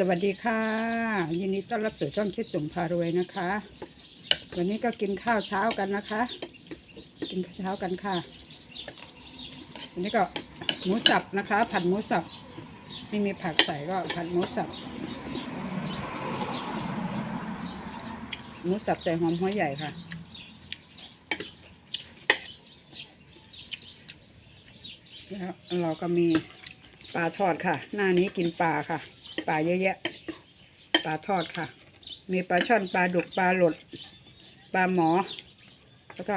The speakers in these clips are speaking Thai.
สวัสดีค่ะ ยินดีต้อนรับสู่ช่องคิดตุ่มพารวยนะคะ วันนี้ก็กินข้าวเช้ากันนะคะ กินข้าวเช้ากันค่ะวันนี้ก็หมูสับนะคะ ผัดหมูสับไม่มีผักใส่ก็ผัดหมูสับหมูสับใส่หอมหัวใหญ่ค่ะแล้วเราก็มี ปลาทอดค่ะ หน้านี้กินปลาค่ะ ปลาเยอะแยะ ปลาทอดค่ะ มีปลาช่อนปลาดุกปลาหลด ปลาหมอ แล้วก็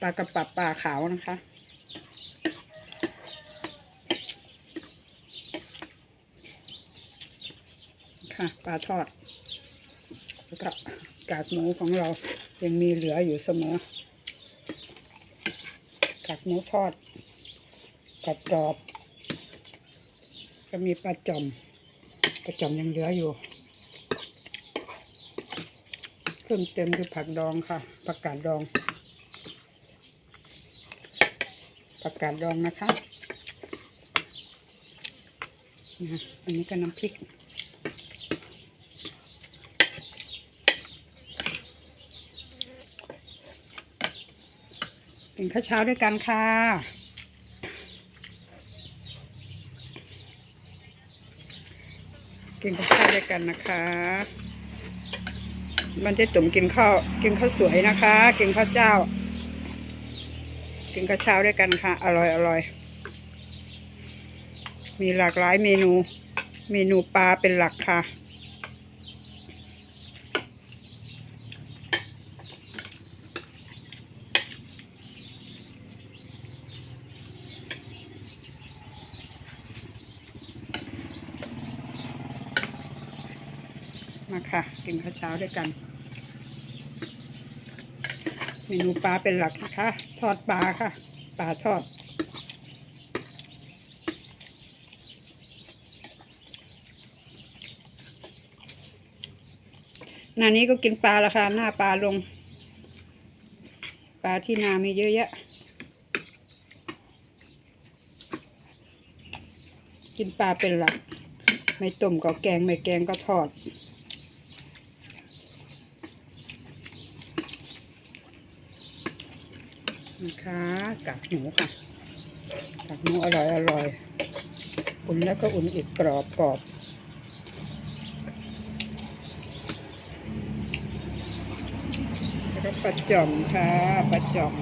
ปลากระปับปลาขาวนะคะค่ะปลาทอด แล้วก็กากหมูของเรายังมีเหลืออยู่เสมอ กากหมูทอดกรอบ ก็มีปลาจอมปลาจอมยังเหลืออยู่ เพิ่มเต็มคือผักดองค่ะ ผักกาดดอง ผักกาดดองนะคะนะอันนี้ก็น้ำพริก กินข้าวเช้าด้วยกันค่ะ กินข้าวด้วยกันนะคะมันจะตุ่มกินข้าวกินข้าวสวยนะคะ กินข้าวเจ้า กินข้าวเช้าด้วยกันค่ะ อร่อยอร่อยมีหลากหลายเมนู เมนูปลาเป็นหลักค่ะ มาค่ะ กินข้าวเช้าด้วยกัน เมนูปลาเป็นหลักนะคะ ทอดปลาค่ะ ปลาทอด หน้านี้ก็กินปลาละค่ะ หน้าปลาลง ปลาที่นามีเยอะแยะ กินปลาเป็นหลัก ไม่ต้มก็แกง ไม่แกงก็ทอด นะคะกากหมูค่ะกากหมูอร่อยอร่อยอุ่นแล้วก็อุ่นอีกกรอบกรอบแล้วปลาจ่อมค่ะปลาจ่อม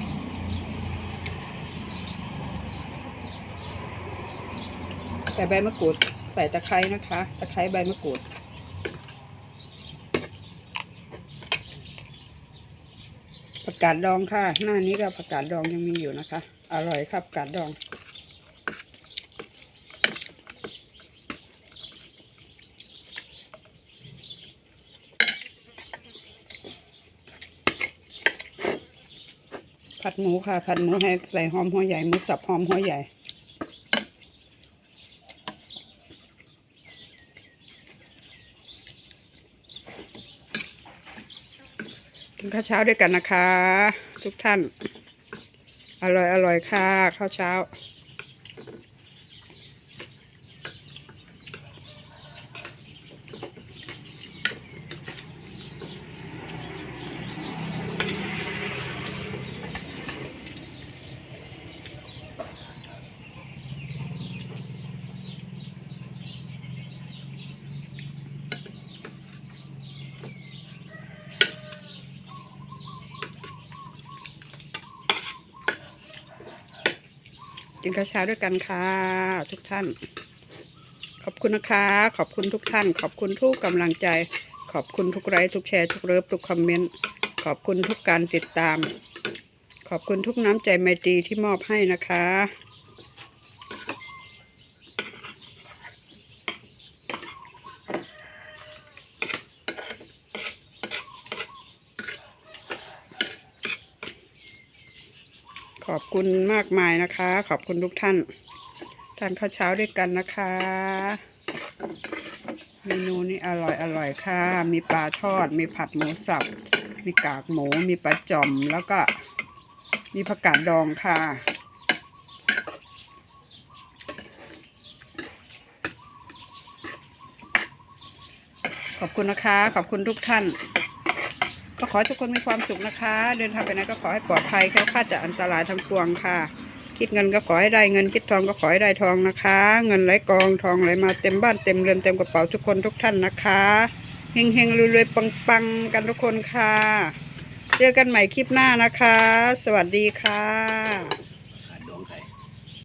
ใส่ใบมะกรูดใส่ตะไคร้นะคะ ตะไคร้ใบมะกรูด ผักกาดดองค่ะ หน้านี้ก็ผักกาดดองยังมีอยู่นะคะ อร่อยครับผักกาดดอง ผัดหมูค่ะ ผัดหมูให้ใส่หอมหัวใหญ่หมูสับหอมหัวใหญ่ กินข้าวเช้าด้วยกันนะคะ ทุกท่าน อร่อยอร่อยค่ะ ข้าวเช้า กินข้าวเช้าด้วยกันค่ะ ทุกท่าน ขอบคุณนะคะ ขอบคุณทุกท่าน ขอบคุณทุกกำลังใจ ขอบคุณทุกไลค์ทุกแชร์ทุกเลิฟทุกคอมเมนต์ขอบคุณทุกการติดตาม ขอบคุณทุกน้ำใจไมตรีที่มอบให้นะคะ ขอบคุณมากมายนะคะ ขอบคุณทุกท่านทานข้าวเช้าด้วยกันนะคะ เมนูนี้อร่อยอร่อยค่ะ มีปลาทอด มีผัดหมูสับ มีกากหมู มีปลาจอม แล้วก็มีผักกาดดองค่ะขอบคุณนะคะ ขอบคุณทุกท่าน ก็ขอให้ทุกคนมีความสุขนะคะ เดินทางไปไหนก็ขอให้ปลอดภัยแคล้วคลาดจากอันตรายทั้งปวงค่ะ คิดเงินก็ขอให้ได้เงิน คิดทองก็ขอให้ได้ทองนะคะ เงินไหลกองทองไหลมาเต็มบ้านเต็มเรือนเต็มกระเป๋าทุกคนทุกท่านนะคะเฮงเฮงรวยๆปังๆกันทุกคนค่ะ เจอกันใหม่คลิปหน้านะคะ สวัสดีค่ะ